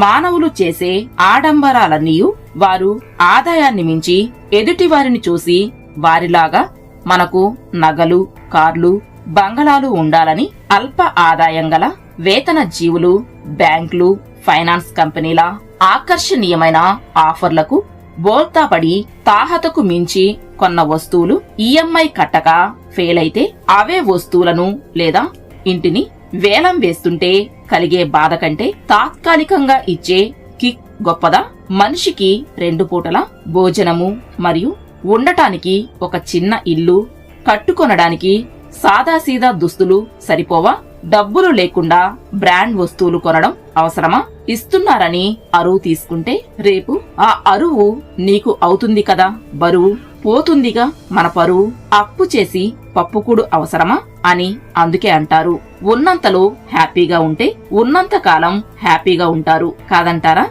మానవులు చేసే ఆడంబరాలన్నీయు వారు ఆదాయాన్ని మించి ఎదుటివారిని చూసి వారిలాగా మనకు నగలు కార్లు బంగళాలు ఉండాలని అల్ప ఆదాయం గల వేతన జీవులు బ్యాంకులు ఫైనాన్స్ కంపెనీల ఆకర్షణీయమైన ఆఫర్లకు బోల్తాపడి తాహతకు మించి కొన్న వస్తువులు ఈఎంఐ కట్టక ఫెయిల్ అయితే అవే వస్తువులను లేదా ఇంటిని వేలం వేస్తుంటే కలిగే బాధ కంటే తాత్కాలికంగా ఇచ్చే కిక్ గొప్పదా? మనిషికి రెండు పూటల భోజనము మరియు ఉండటానికి ఒక చిన్న ఇల్లు కట్టుకొనడానికి సాదాసీదా దుస్తులు సరిపోవా? డబ్బులు లేకుండా బ్రాండ్ వస్తువులు కొనడం అవసరమా? ఇస్తున్నారని అరువు తీసుకుంటే రేపు ఆ అరువు నీకు అవుతుంది కదా బరువు? పోతుందిగా మన పరువు? అప్పు చేసి పప్పుకుడు అవసరమా? అని అందుకే అంటారు. ఉన్నంతలో హ్యాపీగా ఉంటే ఉన్నంత కాలం హ్యాపీగా ఉంటారు. కాదంటారా?